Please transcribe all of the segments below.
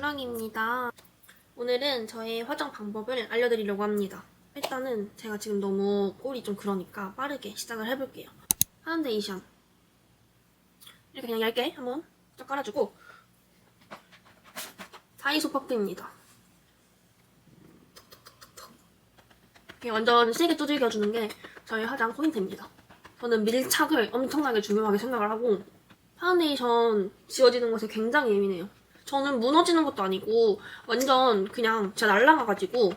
주랑입니다. 오늘은 저의 화장 방법을 알려드리려고 합니다. 일단은 제가 지금 너무 꼴이 좀 그러니까 빠르게 시작을 해볼게요. 파운데이션 이렇게 그냥 얇게 한번 쫙 깔아주고 다이소 퍼프입니다. 이게 완전 세게 두들겨주는 게 저의 화장 포인트입니다. 저는 밀착을 엄청나게 중요하게 생각을 하고 파운데이션 지워지는 것에 굉장히 예민해요. 저는 무너지는 것도 아니고 완전 그냥 제가 날라가가지고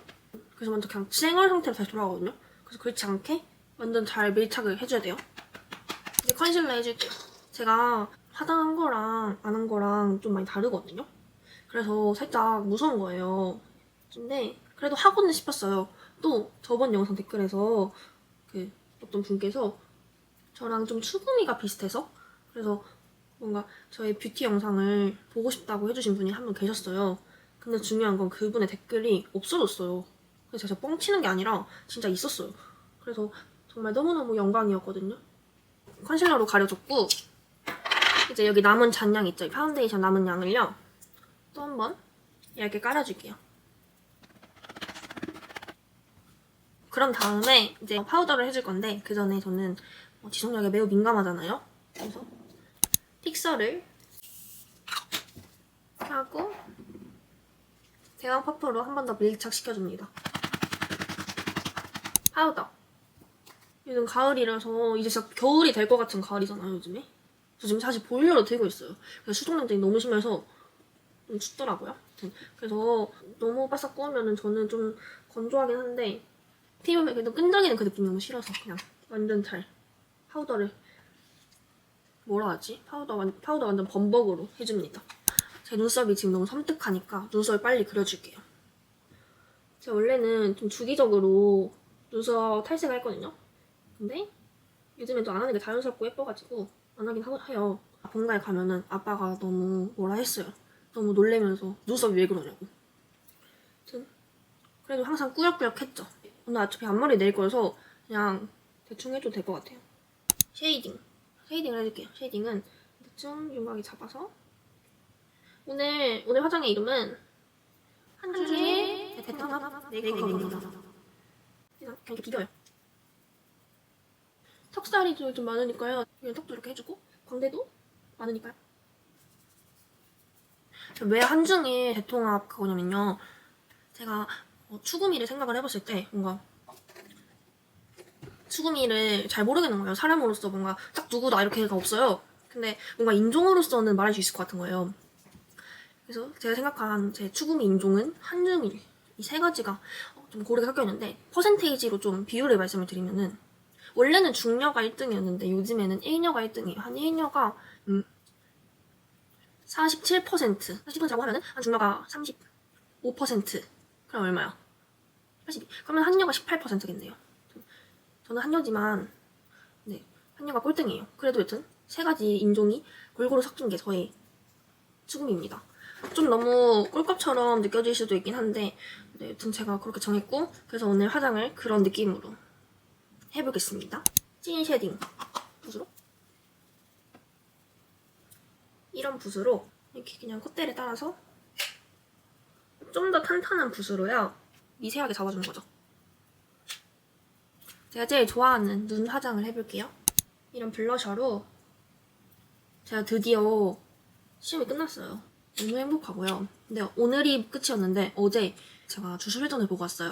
그래서 완전 그냥 쌩얼 상태로 다시 돌아가거든요. 그래서 그렇지 않게 완전 잘 밀착을 해줘야 돼요. 이제 컨실러 해줄게요. 제가 화장한 거랑 안 한 거랑 좀 많이 다르거든요. 그래서 살짝 무서운 거예요. 근데 그래도 하고는 싶었어요. 또 저번 영상 댓글에서 그 어떤 분께서 저랑 좀 수금이가 비슷해서 그래서 뭔가 저의 뷰티 영상을 보고 싶다고 해주신 분이 한 분 계셨어요. 근데 중요한 건 그분의 댓글이 없어졌어요. 그래서 제가 뻥치는 게 아니라 진짜 있었어요. 그래서 정말 너무너무 영광이었거든요. 컨실러로 가려줬고 이제 여기 남은 잔량 있죠? 이 파운데이션 남은 양을요. 또 한 번 얇게 깔아줄게요. 그런 다음에 이제 파우더를 해줄 건데 그 전에 저는 어, 지속력에 매우 민감하잖아요. 그래서 픽서를 하고 대왕 퍼프로 한 번 더 밀착시켜줍니다. 파우더. 요즘 가을이라서 이제 진짜 겨울이 될 것 같은 가을이잖아요, 요즘에. 저 지금 사실 보일러로 들고 있어요. 그래서 수동 냉장이 너무 심해서 좀 춥더라고요. 아무튼 그래서 너무 바싹 구우면은 저는 좀 건조하긴 한데 피부에 그래도 끈적이는 그 느낌이 너무 싫어서 그냥 완전 잘 파우더를 뭐라 하지? 파우더, 완, 파우더 완전 범벅으로 해줍니다. 제 눈썹이 지금 너무 섬뜩하니까 눈썹을 빨리 그려줄게요. 제가 원래는 좀 주기적으로 눈썹 탈색을 했거든요. 근데 요즘엔 또안 하는 게 자연스럽고 예뻐가지고 안 하긴 하, 해요. 본가에 가면은 아빠가 너무 뭐라 했어요. 너무 놀래면서 눈썹이 왜 그러냐고. 아무튼 그래도 항상 꾸역꾸역 했죠. 오늘 어차피 앞머리 내릴 거여서 그냥 대충 해도 될 것 같아요. 쉐이딩. 쉐이딩을 해줄게요. 쉐이딩은 대충 윤곽이 잡아서 오늘 오늘 화장의 이름은 한 줄의 베트남 메이크업입니다. 그냥 이렇게 비벼요. 턱살이 좀, 좀 많으니까요. 그냥 턱도 이렇게 해주고 광대도 많으니까요. 왜 한중의 대통합 그거냐면요. 제가 어, 추구미를 생각을 해봤을 때 뭔가 추구미를 잘 모르겠는 거예요. 사람으로서 뭔가 딱 누구다 이렇게가 없어요. 근데 뭔가 인종으로서는 말할 수 있을 것 같은 거예요. 그래서 제가 생각한 제 추구미 인종은 한중일 이 세 가지가 어, 좀 고르게 섞여 있는데 퍼센테이지로 좀 비율을 말씀을 드리면은 원래는 중녀가 1등이었는데 요즘에는 1녀가 1등이에요. 한 1녀가 음, 47% 40%라고 하면은 한 중녀가 35% 그럼 얼마야? 82 그러면 한녀가 18%겠네요. 저는 한여지만 네 한여가 꼴등이에요. 그래도 여튼 세 가지 인종이 골고루 섞인 게 저의 추금입니다. 좀 너무 꿀꺽처럼 느껴질 수도 있긴 한데 네, 여튼 제가 그렇게 정했고 그래서 오늘 화장을 그런 느낌으로 해보겠습니다. 찐 쉐딩 붓으로 이런 붓으로 이렇게 그냥 콧대를 따라서 좀 더 탄탄한 붓으로요 미세하게 잡아주는 거죠. 제가 제일 좋아하는 눈 화장을 해볼게요. 이런 블러셔로 제가 드디어 시험이 끝났어요. 너무 행복하고요. 근데 오늘이 끝이었는데 어제 제가 주술회전을 보고 왔어요.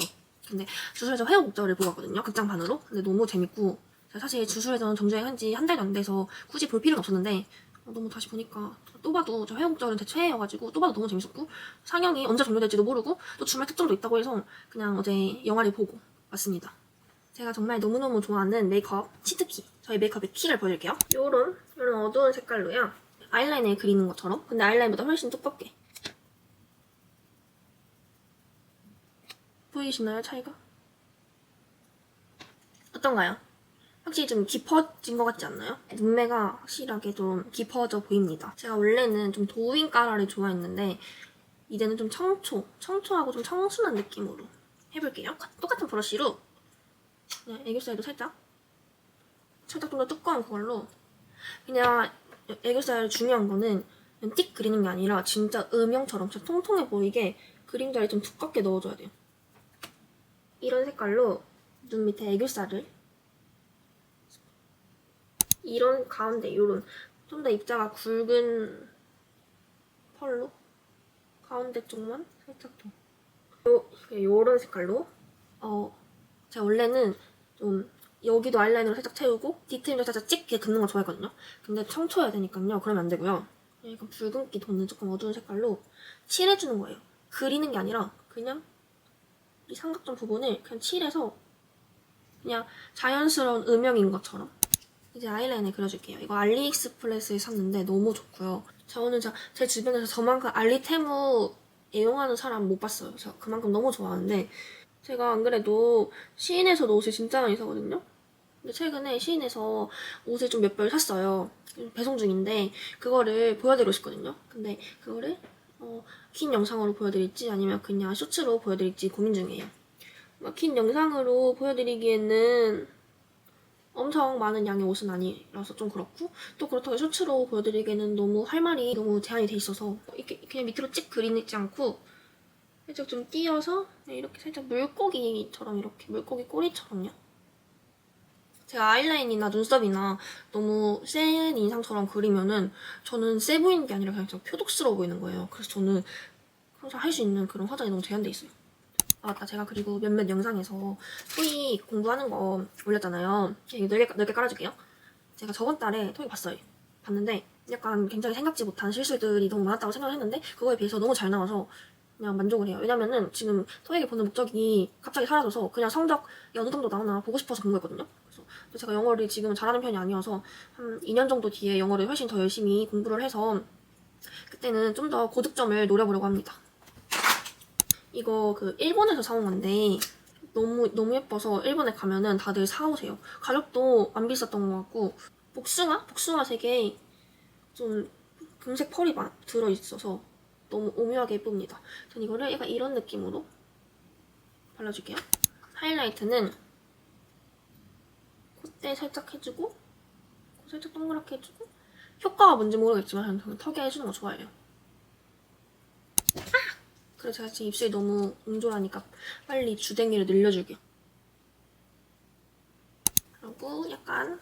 근데 주술회전 회원국절을 보고 왔거든요. 극장판으로. 근데 너무 재밌고 사실 주술회전 정주행한 지 한 달도 안 돼서 굳이 볼 필요는 없었는데 어, 너무 다시 보니까 또 봐도 저 회원국절은 제 최애여가지고 또 봐도 너무 재밌었고 상영이 언제 종료될지도 모르고 또 주말 특종도 있다고 해서 그냥 어제 영화를 보고 왔습니다. 제가 정말 너무너무 좋아하는 메이크업 치트키 저희 메이크업의 키를 보여드릴게요. 요런 요런 어두운 색깔로요. 아이라인을 그리는 것처럼. 근데 아이라인보다 훨씬 두껍게. 보이시나요 차이가? 어떤가요? 확실히 좀 깊어진 것 같지 않나요? 눈매가 확실하게 좀 깊어져 보입니다. 제가 원래는 좀 도우인 까라를 좋아했는데 이제는 좀 청초 청초하고 좀 청순한 느낌으로 해볼게요. 똑같은 브러쉬로 그냥 애교살도 살짝? 살짝 좀 더 두꺼운 그걸로? 그냥 애교살 중요한 거는 그냥 띡 그리는 게 아니라 진짜 음영처럼 진짜 통통해 보이게 그림자를 좀 두껍게 넣어줘야 돼요. 이런 색깔로 눈 밑에 애교살을. 이런 가운데 이런. 좀 더 입자가 굵은 펄로? 가운데 쪽만? 살짝 더. 요, 요런 색깔로? 어 제가 원래는 좀 여기도 아이라이너를 살짝 채우고 디테일도 살짝 짙게 긋는 걸 좋아했거든요 근데 청초해야 되니까요 그러면 안 되고요 약간 붉은기 도는 조금 어두운 색깔로 칠해주는 거예요 그리는 게 아니라 그냥 이 삼각존 부분을 그냥 칠해서 그냥 자연스러운 음영인 것처럼 이제 아이라인을 그려줄게요. 이거 알리익스프레스에 샀는데 너무 좋고요. 저는 저, 제 주변에서 저만큼 알리테무 애용하는 사람 못 봤어요. 그만큼 너무 좋아하는데 제가 안 그래도 시인에서도 옷을 진짜 많이 사거든요. 근데 최근에 시인에서 옷을 좀 몇 벌 샀어요. 배송 중인데 그거를 보여드리고 싶거든요. 근데 그거를 어, 긴 영상으로 보여드릴지 아니면 그냥 쇼츠로 보여드릴지 고민 중이에요. 막긴 영상으로 보여드리기에는 엄청 많은 양의 옷은 아니라서 좀 그렇고 또 그렇다고 쇼츠로 보여드리기에는 너무 할 말이 너무 제한이 돼 있어서 이렇게 그냥 밑으로 찍 그리지 않고 살짝 좀 띄어서 이렇게 살짝 물고기처럼 이렇게 물고기 꼬리처럼요. 제가 아이라인이나 눈썹이나 너무 센 인상처럼 그리면은 저는 세 보이는 게 아니라 그냥 좀 표독스러워 보이는 거예요. 그래서 저는 항상 할 수 있는 그런 화장이 너무 제한돼 있어요. 아, 맞다. 제가 그리고 몇몇 영상에서 토익 공부하는 거 올렸잖아요. 넓게, 넓게 깔아줄게요. 제가 저번 달에 토익 봤어요. 봤는데 약간 굉장히 생각지 못한 실수들이 너무 많았다고 생각을 했는데 그거에 비해서 너무 잘 나와서 그냥 만족을 해요. 왜냐면은 지금 토익을 보는 목적이 갑자기 사라져서 그냥 성적 어느 정도 나오나 보고 싶어서 공부했거든요. 그래서 또 제가 영어를 지금 잘하는 편이 아니어서 한 2년 정도 뒤에 영어를 훨씬 더 열심히 공부를 해서 그때는 좀 더 고득점을 노려보려고 합니다. 이거 그 일본에서 사온 건데 너무 너무 예뻐서 일본에 가면은 다들 사오세요. 가격도 안 비쌌던 것 같고 복숭아 복숭아 색에 좀 금색 펄이 막 들어 있어서 너무 오묘하게 예쁩니다. 전 이거를 약간 이런 느낌으로 발라줄게요. 하이라이트는 콧대 살짝 해주고 코 살짝 동그랗게 해주고 효과가 뭔지 모르겠지만 저는 턱에 해주는 거 좋아해요. 그래서 제가 지금 입술이 너무 옹졸하니까 빨리 주댕이를 늘려줄게요. 그리고 약간?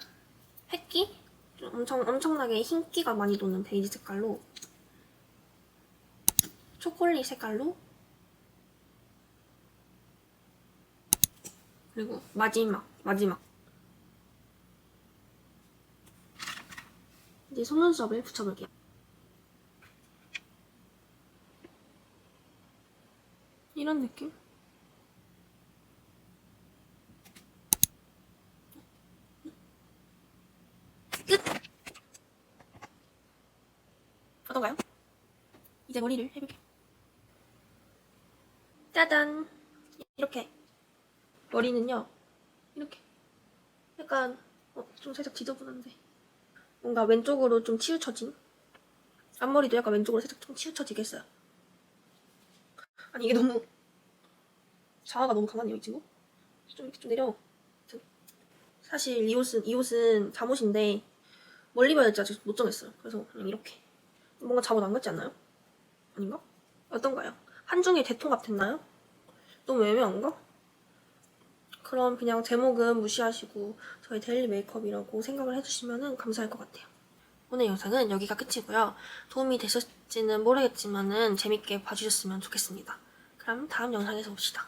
좀 엄청, 엄청나게 흰기가 많이 도는 베이지 색깔로 초콜릿 색깔로 그리고 마지막, 마지막 이제 속눈썹을 붙여볼게요. 이런 느낌? 끝! 어떤가요? 이제 머리를 해볼게요. 짜잔! 이렇게. 머리는요, 이렇게. 약간, 어, 좀 살짝 지저분한데. 뭔가 왼쪽으로 좀 치우쳐진? 앞머리도 약간 왼쪽으로 살짝 좀 치우쳐지게 했어요. 아니 이게 너무 자아가 너무 강하네요 이 친구 좀 이렇게 좀 내려 사실 이 옷은 이 옷은 잠옷인데 멀리 봐야 될지 아직 못 정했어요 그래서 그냥 이렇게 뭔가 잠옷 안 같지 않나요? 아닌가? 어떤가요? 한중의 대통 같았나요? 너무 애매한가? 그럼 그냥 제목은 무시하시고 저희 데일리 메이크업이라고 생각을 해주시면 감사할 것 같아요 오늘 영상은 여기가 끝이고요. 도움이 되셨지는 모르겠지만 은 재밌게 봐주셨으면 좋겠습니다. 그럼 다음 영상에서 봅시다.